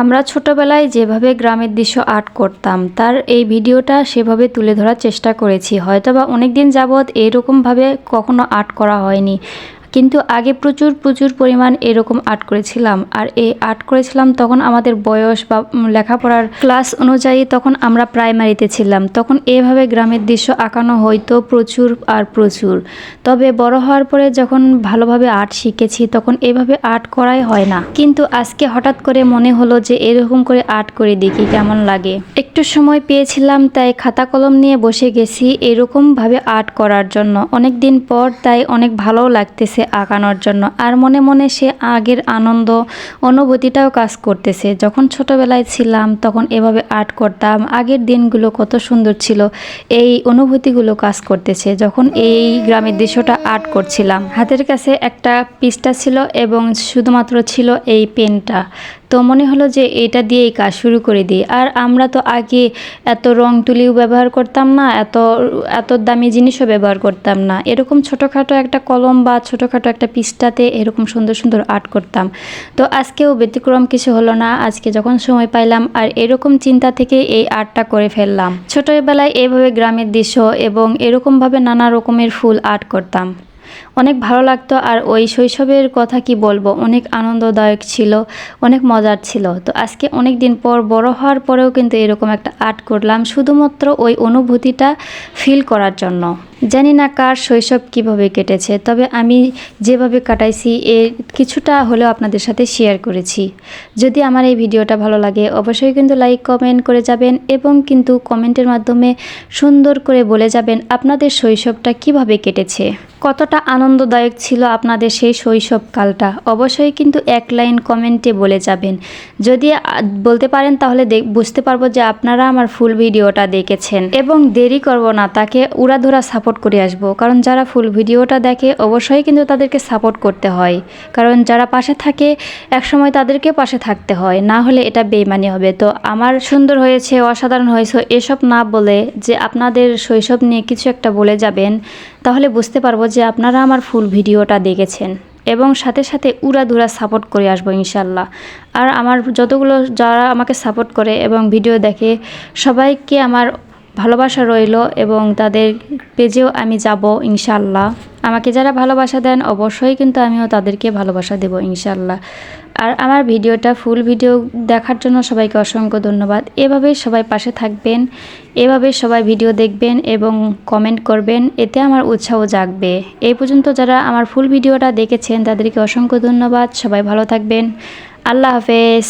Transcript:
আমরা ছোটবেলায় যেভাবে গ্রামের দৃশ্য আর্ট করতাম, তার এই ভিডিওটা সেভাবে তুলে ধরার চেষ্টা করেছি। হয়তোবা অনেক দিন যাবৎ এরকমভাবে কখনো আর্ট করা হয়নি। কিন্তু আগে প্রচুর প্রচুর পরিমাণ এরকম আর্ট করেছিলাম। আর এই আর্ট করেছিলাম তখন আমাদের বয়স বা লেখাপড়ার ক্লাস অনুযায়ী তখন আমরা প্রাইমারিতে ছিলাম। তখন এভাবে গ্রামের দৃশ্য আঁকানো হয়তো প্রচুর আর প্রচুর। তবে বড় হওয়ার পরে যখন ভালোভাবে আর্ট শিখেছি তখন এভাবে আর্ট করাই হয় না। কিন্তু আজকে হঠাৎ করে মনে হলো যে এরকম করে আর্ট করে দেখি, কেমন লাগে। একটু সময় পেয়েছিলাম তাই খাতা কলম নিয়ে বসে গেছি এরকমভাবে আর্ট করার জন্য। অনেক দিন পর তাই অনেক ভালো লাগতেছে। আঁকানোর জন্য। আর মনে মনে সে আগের আনন্দ, অনুভূতিটাও কাজ করতেছে। যখন ছোটবেলায় ছিলাম, তখন এভাবে আর্ট করতাম। আগের দিনগুলো কত সুন্দর ছিল। এই অনুভূতিগুলো কাজ করতেছে। যখন এই গ্রামের দৃশ্যটা আর্ট করছিলাম, হাতের কাছে একটা পিসটা ছিল এবং শুধুমাত্র ছিল এই পেনটা। তো মনে হলো যে এটা দিয়েই কাজ শুরু করে দিই। আর আমরা তো আগে এত রং তুলিও ব্যবহার করতাম না, এত এত দামি জিনিসও ব্যবহার করতাম না। এরকম ছোটোখাটো একটা কলম বা ছোটোখাটো একটা পিসটাতে এরকম সুন্দর সুন্দর আর্ট করতাম। তো আজকেও ব্যতিক্রম কিছু হলো না, আজকে যখন সময় পাইলাম আর এরকম চিন্তা থেকে এই আর্টটা করে ফেললাম। ছোটোবেলায় এইভাবে গ্রামের দৃশ্য এবং এরকমভাবে নানা রকমের ফুল আর্ট করতাম। অনেক ভালো লাগতো আর ওই শৈশবের কথা কি বলব? অনেক আনন্দদায়ক ছিল, অনেক মজার ছিল। তো আজকে অনেক দিন পর বড় হওয়ার পরেও কিন্তু এরকম একটা আর্ট করলাম, শুধুমাত্র ওই অনুভূতিটা ফিল করার জন্য। জানি না কার শৈশব কীভাবে কেটেছে, তবে আমি যেভাবে কাটাইছি, এর কিছুটা হলেও আপনাদের সাথে শেয়ার করেছি। যদি আমার এই ভিডিওটা ভালো লাগে, অবশ্যই কিন্তু লাইক কমেন্ট করে যাবেন এবং কিন্তু কমেন্টের মাধ্যমে সুন্দর করে বলে যাবেন আপনাদের শৈশবটা কীভাবে কেটেছে, কতটা আনন্দদায়ক ছিল আপনাদের সেই শৈশবকালটা। অবশ্যই কিন্তু এক লাইন কমেন্টে বলে যাবেন। যদি বলতে পারেন তাহলে বুঝতে পারব যে আপনারা আমার ফুল ভিডিওটা দেখেছেন। এবং দেরি করব না, তাকে উড়াধুরা সাপোর্ট করে আসব। কারণ যারা ফুল ভিডিওটা দেখে, অবশ্যই কিন্তু তাদেরকে সাপোর্ট করতে হয়। কারণ যারা পাশে থাকে, একসময় তাদেরকে পাশে থাকতে হয়। না হলে এটা বেইমানি হবে। তো আমার সুন্দর হয়েছে, অসাধারণ হয়েছে, এসব না বলে যে আপনাদের শৈশব নিয়ে কিছু একটা বলে যাবেন। তাহলে বুঝতে পারব যে আপনারা আমার ফুল ভিডিওটা দেখেছেন এবং সাথে সাথে উড়াধুরা সাপোর্ট করে আসব ইনশাল্লাহ। আর আমার যতগুলো যারা আমাকে সাপোর্ট করে এবং ভিডিও দেখে, সবাইকে আমার ভালোবাসা রইল এবং তাদের পেজেও আমি যাব ইনশাল্লাহ। আমাকে যারা ভালোবাসা দেন, অবশ্যই কিন্তু আমিও তাদেরকে ভালোবাসা দেব ইনশাল্লাহ। আর আমার ভিডিওটা ফুল ভিডিও দেখার জন্য সবাইকে অসংখ্য ধন্যবাদ। এভাবে সবাই পাশে থাকবেন এভাবে সবাই ভিডিও দেখবেন এবং কমেন্ট করবেন, এতে আমার উৎসাহ জাগবে। এই পর্যন্ত যারা আমার ফুল ভিডিওটা দেখেছেন, তাদেরকে অসংখ্য ধন্যবাদ। সবাই ভালো থাকবেন। আল্লাহ হাফেজ।